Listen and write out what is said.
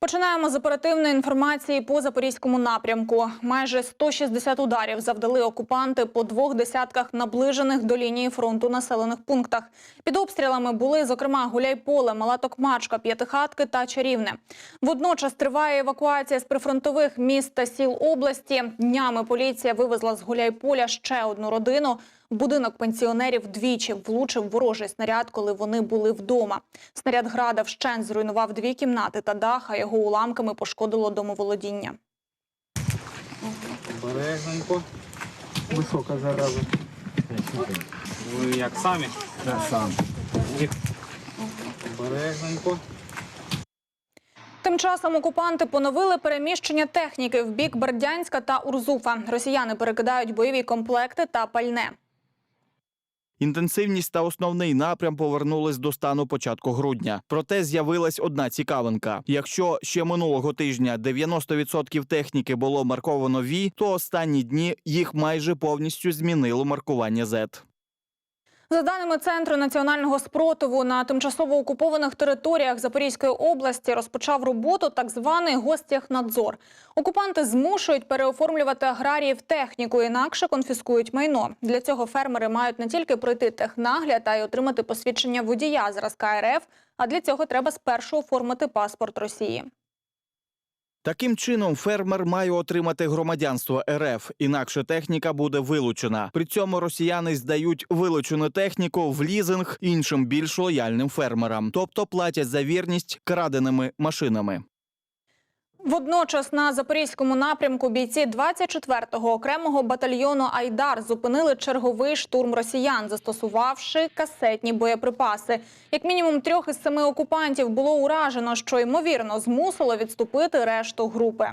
Починаємо з оперативної інформації по запорізькому напрямку. Майже 160 ударів завдали окупанти по двох десятках наближених до лінії фронту населених пунктах. Під обстрілами були, зокрема, Гуляйполе, Мала Токмачка, П'ятихатки та Чарівне. Водночас триває евакуація з прифронтових міст та сіл області. Днями поліція вивезла з Гуляйполя ще одну родину. В будинок пенсіонерів двічі влучив ворожий снаряд, коли вони були вдома. Снаряд града вщент зруйнував дві кімнати та дах, а його уламками пошкодило домоволодіння. Обережненько. Висока зараза. Ви як самі? Я сам. Обережненько. Тим часом окупанти поновили переміщення техніки в бік Бердянська та Урзуфа. Росіяни перекидають бойові комплекти та пальне. Інтенсивність та основний напрям повернулись до стану початку грудня. Проте з'явилась одна цікавинка: якщо ще минулого тижня 90% техніки було марковано ВІ, то останні дні їх майже повністю змінило маркування Z. За даними Центру національного спротиву, на тимчасово окупованих територіях Запорізької області розпочав роботу так званий гостяхнадзор. Окупанти змушують переоформлювати аграріїв техніку, інакше конфіскують майно. Для цього фермери мають не тільки пройти технагляд, а й отримати посвідчення водія зразка РФ. А для цього треба спершу оформити паспорт Росії. Таким чином, фермер має отримати громадянство РФ, інакше техніка буде вилучена. При цьому росіяни здають вилучену техніку в лізинг іншим більш лояльним фермерам, тобто платять за вірність краденими машинами. Водночас на запорізькому напрямку бійці 24-го окремого батальйону Айдар зупинили черговий штурм росіян, застосувавши касетні боєприпаси. Як мінімум трьох із семи окупантів було уражено, що ймовірно змусило відступити решту групи.